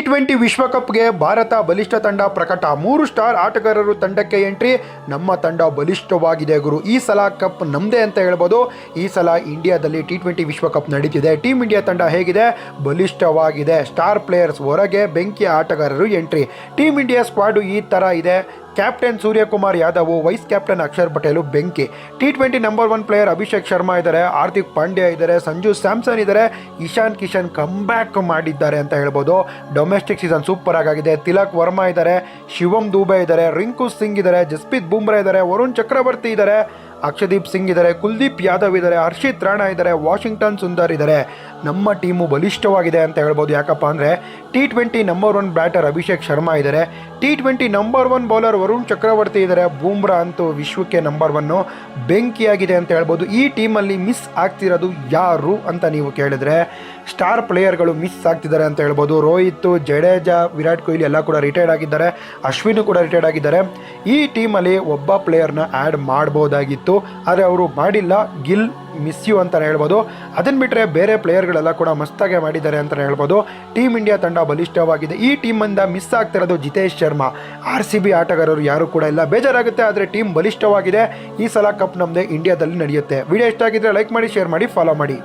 Twenty ವಿಶ್ವಕಪ್ಗೆ Bharat ಬಲಿಷ್ಠ ತಂಡ ಪ್ರಕಟ. ಮೂರು ಸ್ಟಾರ್ ಆಟಗಾರರು ತಂಡಕ್ಕೆ ಎಂಟ್ರಿ. ನಮ್ಮ ತಂಡ ಬಲಿಷ್ಠವಾಗಿದೆ ಗುರು. ಈ ಸಲ ಕಪ್ ನಮ್ಮದೇ ಅಂತ ಹೇಳ್ಬೋದು. ಈ ಸಲ ಇಂಡಿಯಾದಲ್ಲಿ ಟಿ ಟ್ವೆಂಟಿ ವಿಶ್ವಕಪ್ ನಡೀತಿದೆ. ಟೀಮ್ ಇಂಡಿಯಾ ತಂಡ ಹೇಗಿದೆ? ಬಲಿಷ್ಠವಾಗಿದೆ. ಸ್ಟಾರ್ ಪ್ಲೇಯರ್ಸ್ ಹೊರಗೆ ಬೆಂಕಿ ಆಟಗಾರರು ಎಂಟ್ರಿ. ಟೀಮ್ ಇಂಡಿಯಾ ಸ್ಕ್ವಾಡು ಈ ಥರ ಇದೆ. Captain Suryakumar Yadav, vice captain Akshar Patel ಬೆಂಕಿ. T twenty number one player Abhishek Sharma ಇದ್ದಾರೆ, ಹಾರ್ದಿಕ್ ಪಾಂಡ್ಯ ಇದ್ದಾರೆ, ಸಂಜು ಸ್ಯಾಮ್ಸನ್ ಇದ್ದಾರೆ, ಇಶಾನ್ ಕಿಶನ್ ಕಂಬ್ಯಾಕ್ ಮಾಡಿದ್ದಾರೆ ಅಂತ ಹೇಳ್ಬೋದು. ಡೊಮೆಸ್ಟಿಕ್ ಸೀಸನ್ ಸೂಪರ್ ಆಗಿದೆ ತಿಲಕ್ ವರ್ಮಾ ಇದ್ದಾರೆ, ಶಿವಂ ದೂಬೆ ಇದ್ದಾರೆ, ರಿಂಕು ಸಿಂಗ್ ಇದ್ದಾರೆ, ಜಸ್ಪ್ರೀತ್ ಬುಮ್ರಾ ಇದ್ದಾರೆ, ವರುಣ್ ಚಕ್ರವರ್ತಿ ಇದ್ದಾರೆ. ಅಕ್ಷದೀಪ್ ಸಿಂಗ್ ಇದ್ದಾರೆ, ಕುಲ್ದೀಪ್ ಯಾದವ್ ಇದ್ದಾರೆ, ಹರ್ಷಿತ್ ರಾಣಾ ಇದ್ದಾರೆ, ವಾಷಿಂಗ್ಟನ್ ಸುಂದರ್ ಇದ್ದಾರೆ. ನಮ್ಮ ಟೀಮು ಬಲಿಷ್ಠವಾಗಿದೆ ಅಂತ ಹೇಳ್ಬೋದು. ಯಾಕಪ್ಪ ಅಂದರೆ T twenty number one batter Abhishek Sharma ಇದ್ದಾರೆ. T twenty number one bowler Varun Chakravarthy ಇದ್ದಾರೆ. ಬೂಮ್ರಾ ಅಂತೂ ವಿಶ್ವಕ್ಕೆ ನಂಬರ್ ಒನ್ನು ಬೆಂಕಿಯಾಗಿದೆ ಅಂತ ಹೇಳ್ಬೋದು. ಈ ಟೀಮಲ್ಲಿ ಮಿಸ್ ಆಗ್ತಿರೋದು ಯಾರು ಅಂತ ನೀವು ಕೇಳಿದ್ರೆ ಸ್ಟಾರ್ ಪ್ಲೇಯರ್ಗಳು ಮಿಸ್ ಆಗ್ತಿದ್ದಾರೆ ಅಂತ ಹೇಳ್ಬೋದು. ರೋಹಿತ್, ಜಡೇಜಾ, ವಿರಾಟ್ ಕೊಹ್ಲಿ ಎಲ್ಲ ಕೂಡ ರಿಟೈರ್ಡ್ ಆಗಿದ್ದಾರೆ. ಅಶ್ವಿನ್ ಕೂಡ ರಿಟೈರ್ಡ್ ಆಗಿದ್ದಾರೆ. ಈ ಟೀಮಲ್ಲಿ ಒಬ್ಬ ಪ್ಲೇಯರ್ನ ಆ್ಯಡ್ ಮಾಡ್ಬೋದಾಗಿತ್ತು. ಆದರೆ ಅವರು ಮಾಡಿಲ್ಲ. ಗಿಲ್ ಮಿಸ್ ಯು ಅಂತಲೇ ಹೇಳ್ಬೋದು. ಅದನ್ನು ಬಿಟ್ಟರೆ ಬೇರೆ ಪ್ಲೇಯರ್ಗಳೆಲ್ಲ ಕೂಡ ಮಸ್ತಾಗೆ ಮಾಡಿದ್ದಾರೆ ಅಂತಲೇ ಹೇಳ್ಬೋದು. ಟೀಮ್ ಇಂಡಿಯಾ ತಂಡ ಬಲಿಷ್ಠವಾಗಿದೆ. ಈ ಟೀಮಿಂದ ಮಿಸ್ ಆಗ್ತಿರೋದು Jitesh Sharma. R C B ಆಟಗಾರರು ಯಾರೂ ಕೂಡ ಇಲ್ಲ. ಬೇಜಾರಾಗುತ್ತೆ, ಆದರೆ ಟೀಮ್ ಬಲಿಷ್ಠವಾಗಿದೆ. ಈ ಸಲ ಕಪ್ ನಮ್ಮದೇ ಇಂಡಿಯಾದಲ್ಲಿ ನಡೆಯುತ್ತೆ. ವಿಡಿಯೋ ಇಷ್ಟ ಲೈಕ್ ಮಾಡಿ ಶೇರ್ ಮಾಡಿ ಫಾಲೋ ಮಾಡಿ.